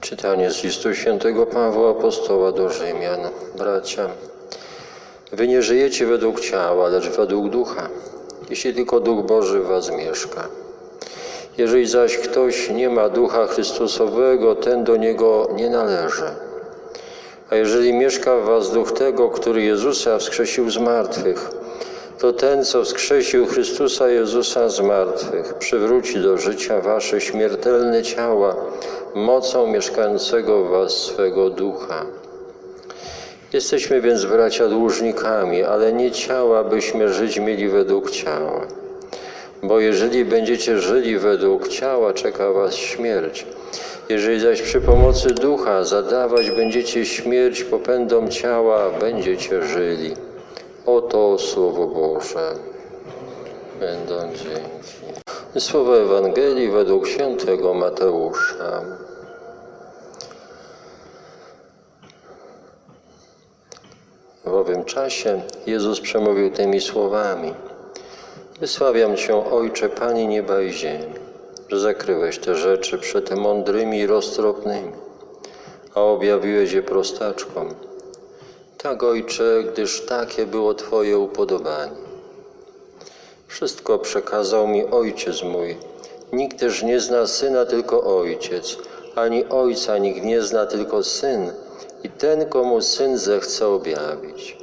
Czytanie z listu świętego Pawła Apostoła do Rzymian. Bracia, wy nie żyjecie według ciała, lecz według ducha, jeśli tylko Duch Boży w was mieszka. Jeżeli zaś ktoś nie ma Ducha Chrystusowego, ten do niego nie należy. A jeżeli mieszka w was Duch tego, który Jezusa wskrzesił z martwych, to ten, co wskrzesił Chrystusa Jezusa z martwych, przywróci do życia wasze śmiertelne ciała mocą mieszkającego w was swego ducha. Jesteśmy więc bracia dłużnikami, ale nie ciała, byśmy żyć mieli według ciała. Bo jeżeli będziecie żyli według ciała, czeka was śmierć. Jeżeli zaś przy pomocy ducha zadawać będziecie śmierć popędom ciała, będziecie żyli. Oto Słowo Boże. Będą dzięki. Słowo Ewangelii według świętego Mateusza. W owym czasie Jezus przemówił tymi słowami. Wysławiam Cię, Ojcze, Panie nieba i ziemi, że zakryłeś te rzeczy przed mądrymi i roztropnymi, a objawiłeś je prostaczkom. Tak, Ojcze, gdyż takie było Twoje upodobanie. Wszystko przekazał mi Ojciec mój. Nikt też nie zna Syna, tylko Ojciec, ani Ojca nikt nie zna, tylko Syn i ten, komu Syn zechce objawić.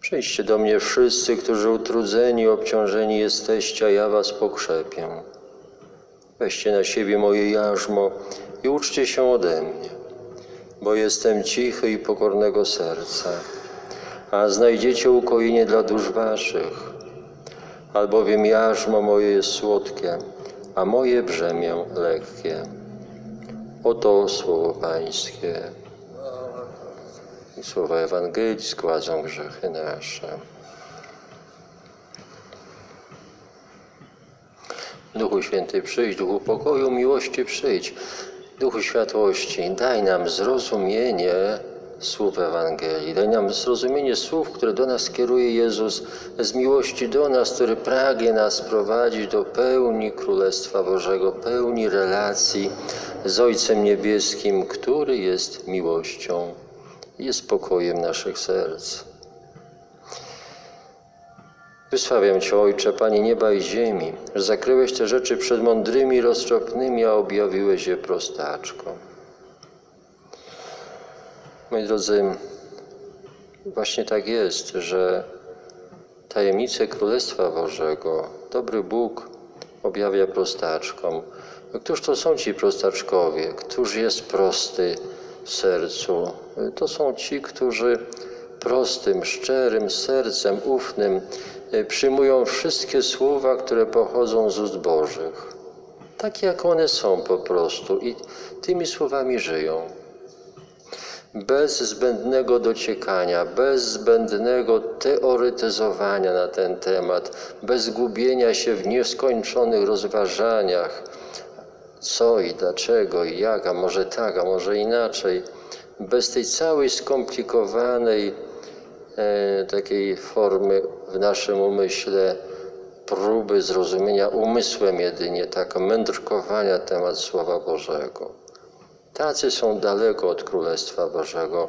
Przyjdźcie do mnie wszyscy, którzy utrudzeni, obciążeni jesteście, a ja was pokrzepię. Weźcie na siebie moje jarzmo i uczcie się ode mnie, bo jestem cichy i pokornego serca, a znajdziecie ukojenie dla dusz waszych, albowiem jarzmo moje jest słodkie, a moje brzemię lekkie. Oto słowo Pańskie. I słowa Ewangelii składzą grzechy nasze. Duchu Święty, przyjdź, Duchu pokoju, miłości, przyjdź. Duchu światłości, daj nam zrozumienie słów Ewangelii. Daj nam zrozumienie słów, które do nas kieruje Jezus z miłości do nas, który pragnie nas prowadzić do pełni Królestwa Bożego, pełni relacji z Ojcem Niebieskim, który jest miłością jest spokojem naszych serc. Wysławiam Cię, Ojcze, Panie nieba i ziemi, że zakryłeś te rzeczy przed mądrymi i roztropnymi, a objawiłeś je prostaczkom. Moi drodzy, właśnie tak jest, że tajemnice Królestwa Bożego dobry Bóg objawia prostaczkom. Któż to są ci prostaczkowie? Któż jest prosty w sercu? To są ci, którzy prostym, szczerym sercem, ufnym przyjmują wszystkie słowa, które pochodzą z ust Bożych. Takie jak one są po prostu i tymi słowami żyją bez zbędnego dociekania, bez zbędnego teoretyzowania na ten temat, bez gubienia się w nieskończonych rozważaniach, co i dlaczego i jak, a może tak, a może inaczej, bez tej całej skomplikowanej takiej formy w naszym umyśle próby zrozumienia umysłem jedynie, tak mędrkowania temat Słowa Bożego. Tacy są daleko od Królestwa Bożego.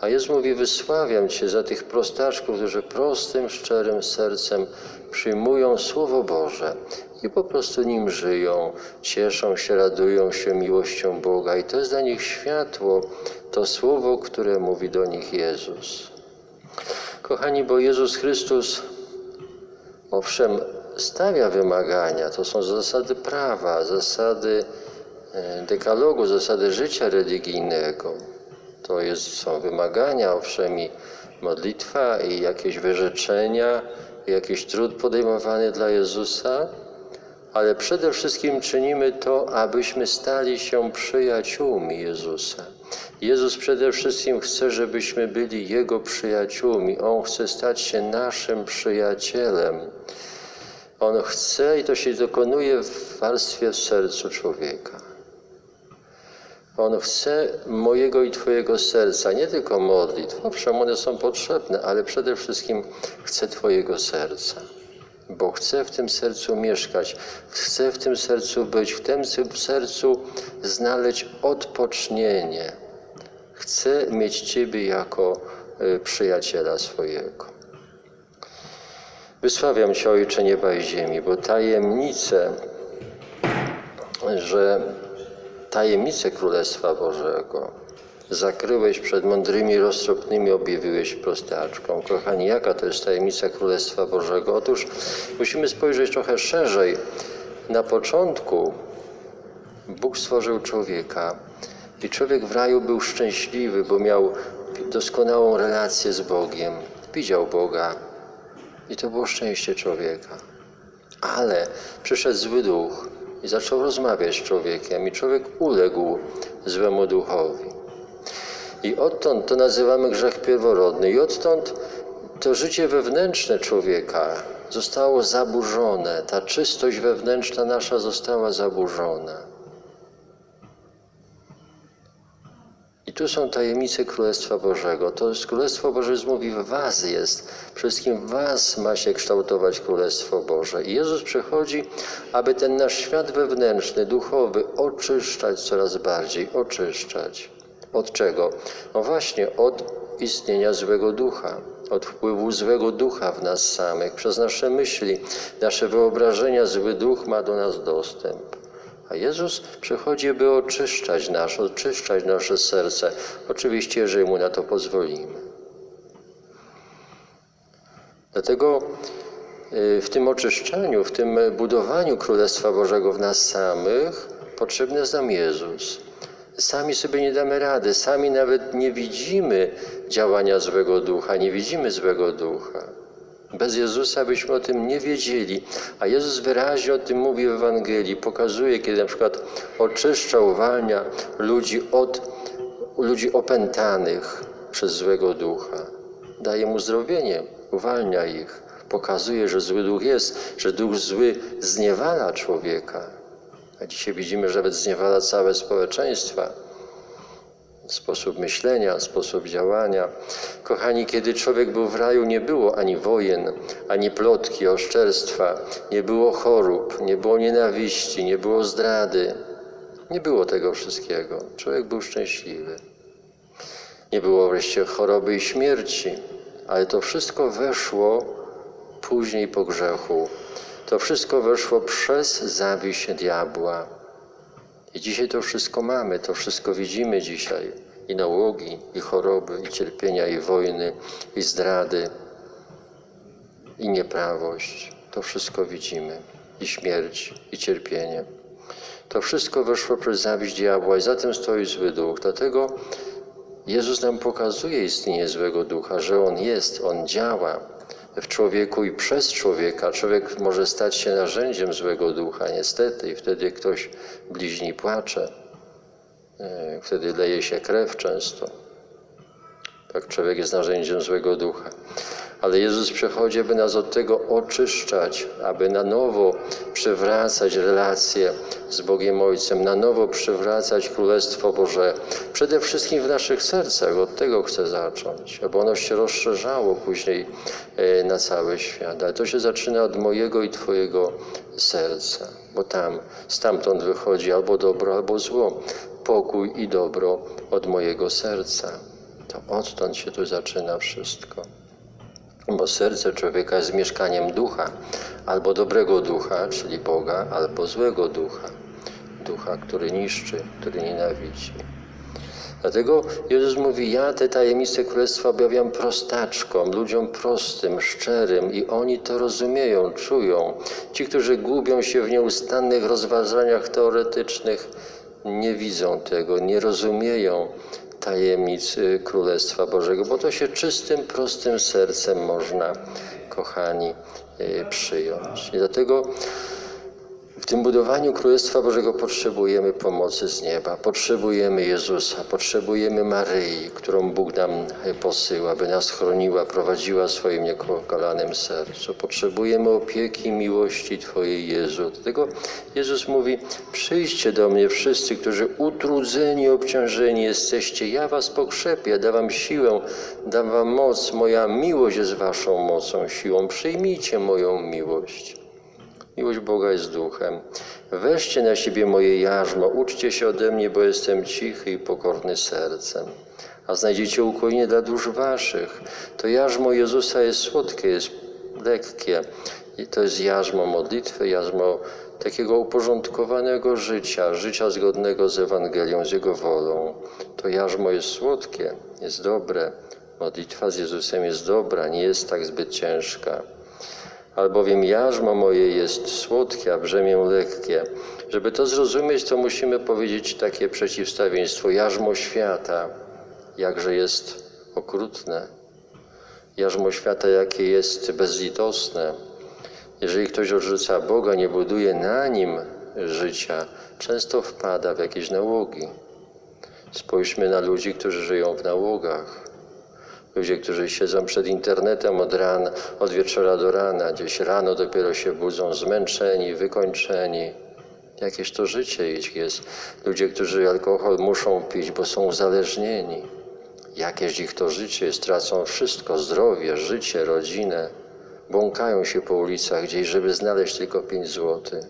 A Jezus mówi, wysławiam Cię za tych prostaczków, którzy prostym, szczerym sercem przyjmują Słowo Boże i po prostu nim żyją, cieszą się, radują się miłością Boga. I to jest dla nich światło, to Słowo, które mówi do nich Jezus. Kochani, bo Jezus Chrystus, owszem, stawia wymagania, to są zasady prawa, zasady dekalogu, zasady życia religijnego. To jest, są wymagania, owszem, i modlitwa, i jakieś wyrzeczenia, i jakiś trud podejmowany dla Jezusa, ale przede wszystkim czynimy to, abyśmy stali się przyjaciółmi Jezusa. Jezus przede wszystkim chce, żebyśmy byli Jego przyjaciółmi. On chce stać się naszym przyjacielem. On chce i to się dokonuje w warstwie w sercu człowieka. On chce mojego i Twojego serca, nie tylko modlitw. Owszem, one są potrzebne, ale przede wszystkim chce Twojego serca. Bo chcę w tym sercu mieszkać, chcę w tym sercu być, w tym sercu znaleźć odpocznienie. Chcę mieć Ciebie jako y, przyjaciela swojego. Wysławiam Cię, Ojcze nieba i ziemi, bo tajemnice, że tajemnice Królestwa Bożego zakryłeś przed mądrymi, roztropnymi, objawiłeś prostaczką. Kochani, jaka to jest tajemnica Królestwa Bożego? Otóż musimy spojrzeć trochę szerzej. Na początku Bóg stworzył człowieka i człowiek w raju był szczęśliwy, bo miał doskonałą relację z Bogiem. Widział Boga i to było szczęście człowieka. Ale przyszedł zły duch i zaczął rozmawiać z człowiekiem i człowiek uległ złemu duchowi. I odtąd to nazywamy grzech pierworodny. I odtąd to życie wewnętrzne człowieka zostało zaburzone. Ta czystość wewnętrzna nasza została zaburzona. I tu są tajemnice Królestwa Bożego. To jest Królestwo Boże mówi, w was jest. Wszystkim w was ma się kształtować Królestwo Boże. I Jezus przychodzi, aby ten nasz świat wewnętrzny, duchowy oczyszczać coraz bardziej, oczyszczać. Od czego? No właśnie od istnienia złego ducha, od wpływu złego ducha w nas samych. Przez nasze myśli, nasze wyobrażenia zły duch ma do nas dostęp. A Jezus przychodzi, by oczyszczać nas, oczyszczać nasze serce. Oczywiście, jeżeli Mu na to pozwolimy. Dlatego y, w tym oczyszczaniu, w tym budowaniu Królestwa Bożego w nas samych potrzebny jest nam Jezus. Sami sobie nie damy rady, sami nawet nie widzimy działania złego ducha, nie widzimy złego ducha. Bez Jezusa byśmy o tym nie wiedzieli, a Jezus wyraźnie o tym mówi w Ewangelii, pokazuje, kiedy na przykład oczyszcza, uwalnia ludzi od ludzi opętanych przez złego ducha. Daje mu zdrowienie, uwalnia ich, pokazuje, że zły duch jest, że duch zły zniewala człowieka. A dzisiaj widzimy, że nawet zniewala całe społeczeństwa sposób myślenia, sposób działania. Kochani, kiedy człowiek był w raju, nie było ani wojen, ani plotki, oszczerstwa, nie było chorób, nie było nienawiści, nie było zdrady. Nie było tego wszystkiego. Człowiek był szczęśliwy. Nie było wreszcie choroby i śmierci, ale to wszystko weszło później po grzechu. To wszystko weszło przez zawiść diabła. I dzisiaj to wszystko mamy, to wszystko widzimy dzisiaj. I nałogi, i choroby, i cierpienia, i wojny, i zdrady, i nieprawość. To wszystko widzimy. I śmierć, i cierpienie. To wszystko weszło przez zawiść diabła i za tym stoi zły duch. Dlatego Jezus nam pokazuje istnienie złego ducha, że on jest, on działa w człowieku i przez człowieka. Człowiek może stać się narzędziem złego ducha, niestety, i wtedy ktoś bliźni płacze. E, wtedy leje się krew często. Tak, człowiek jest narzędziem złego ducha. Ale Jezus przychodzi, by nas od tego oczyszczać, aby na nowo przywracać relacje z Bogiem Ojcem, na nowo przywracać Królestwo Boże. Przede wszystkim w naszych sercach, od tego chcę zacząć, aby ono się rozszerzało później e, na cały świat. Ale to się zaczyna od mojego i Twojego serca, bo tam, stamtąd wychodzi albo dobro, albo zło, pokój i dobro od mojego serca. To odtąd się tu zaczyna wszystko bo serce człowieka jest mieszkaniem ducha, albo dobrego ducha, czyli Boga, albo złego ducha, ducha, który niszczy, który nienawidzi. Dlatego Jezus mówi: Ja te tajemnice królestwa objawiam prostaczkom, ludziom prostym, szczerym, i oni to rozumieją, czują. Ci, którzy gubią się w nieustannych rozważaniach teoretycznych, nie widzą tego, nie rozumieją tajemnic Królestwa Bożego, bo to się czystym, prostym sercem można, kochani, y, przyjąć. I dlatego W tym budowaniu Królestwa Bożego potrzebujemy pomocy z nieba, potrzebujemy Jezusa, potrzebujemy Maryi, którą Bóg nam posyła, by nas chroniła, prowadziła swoim niekokalanym sercu. Potrzebujemy opieki miłości Twojej, Jezu. Dlatego Jezus mówi, przyjdźcie do mnie wszyscy, którzy utrudzeni, obciążeni jesteście, ja Was pokrzepię, dam Wam siłę, dam Wam moc, moja miłość jest Waszą mocą, siłą, przyjmijcie moją miłość. Miłość Boga jest duchem. Weźcie na siebie moje jarzmo, uczcie się ode mnie, bo jestem cichy i pokorny sercem. A znajdziecie ukojenie dla dusz waszych. To jarzmo Jezusa jest słodkie, jest lekkie. I to jest jarzmo modlitwy, jarzmo takiego uporządkowanego życia, życia zgodnego z Ewangelią, z Jego wolą. To jarzmo jest słodkie, jest dobre. Modlitwa z Jezusem jest dobra, nie jest tak zbyt ciężka albowiem jarzmo moje jest słodkie, a brzemię lekkie. Żeby to zrozumieć, to musimy powiedzieć takie przeciwstawieństwo. Jarzmo świata, jakże jest okrutne. Jarzmo świata, jakie jest bezlitosne. Jeżeli ktoś odrzuca Boga, nie buduje na nim życia, często wpada w jakieś nałogi. Spójrzmy na ludzi, którzy żyją w nałogach. Ludzie, którzy siedzą przed internetem od rana, od wieczora do rana, gdzieś rano dopiero się budzą zmęczeni, wykończeni. Jakieś to życie jest. Ludzie, którzy alkohol muszą pić, bo są uzależnieni. Jakieś ich to życie jest, tracą wszystko, zdrowie, życie, rodzinę. Błąkają się po ulicach gdzieś, żeby znaleźć tylko pięć złotych.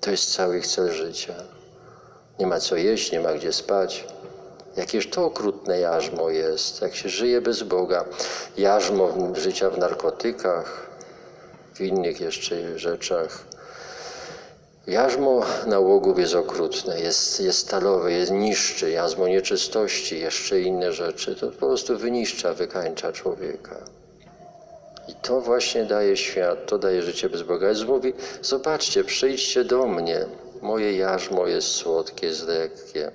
To jest cały ich cel życia. Nie ma co jeść, nie ma gdzie spać. Jakież to okrutne jarzmo jest, jak się żyje bez Boga. Jarzmo życia w narkotykach, w innych jeszcze rzeczach. Jarzmo nałogów jest okrutne, jest, jest stalowe, jest niszczy, jarzmo nieczystości, jeszcze inne rzeczy. To po prostu wyniszcza, wykańcza człowieka. I to właśnie daje świat, to daje życie bez Boga. Jezus mówi, zobaczcie, przyjdźcie do mnie, moje jarzmo jest słodkie, jest lekkie.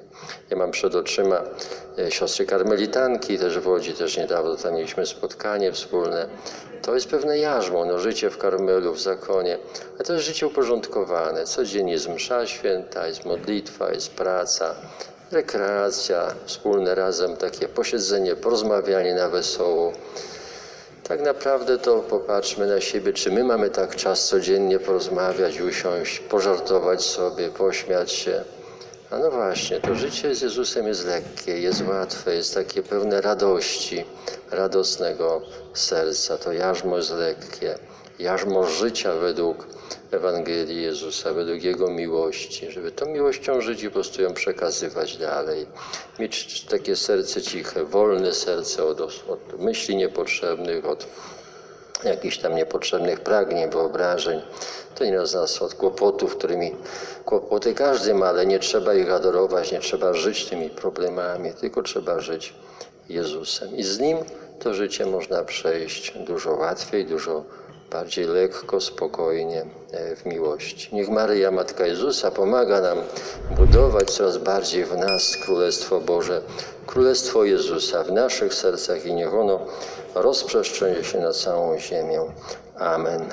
Ja mam przed oczyma e, siostry karmelitanki, też w Łodzi, też niedawno tam mieliśmy spotkanie wspólne. To jest pewne jarzmo, no życie w Karmelu, w zakonie, ale to jest życie uporządkowane. Codziennie jest msza święta, jest modlitwa, jest praca, rekreacja, wspólne razem takie posiedzenie, porozmawianie na wesoło. Tak naprawdę to popatrzmy na siebie, czy my mamy tak czas codziennie porozmawiać, usiąść, pożartować sobie, pośmiać się. A no właśnie, to życie z Jezusem jest lekkie, jest łatwe, jest takie pełne radości, radosnego serca. To jarzmo jest lekkie, jarzmo życia według Ewangelii Jezusa, według Jego miłości, żeby tą miłością żyć i po prostu ją przekazywać dalej. Mieć takie serce ciche, wolne serce od, od myśli niepotrzebnych, od jakichś tam niepotrzebnych pragnień, wyobrażeń. To nie z nas od kłopotów, którymi kłopoty każdy ma, ale nie trzeba ich adorować, nie trzeba żyć tymi problemami, tylko trzeba żyć Jezusem. I z Nim to życie można przejść dużo łatwiej, dużo bardziej lekko, spokojnie e, w miłości. Niech Maryja, Matka Jezusa, pomaga nam budować coraz bardziej w nas Królestwo Boże, Królestwo Jezusa w naszych sercach i niech ono rozprzestrzeni się na całą ziemię. Amen.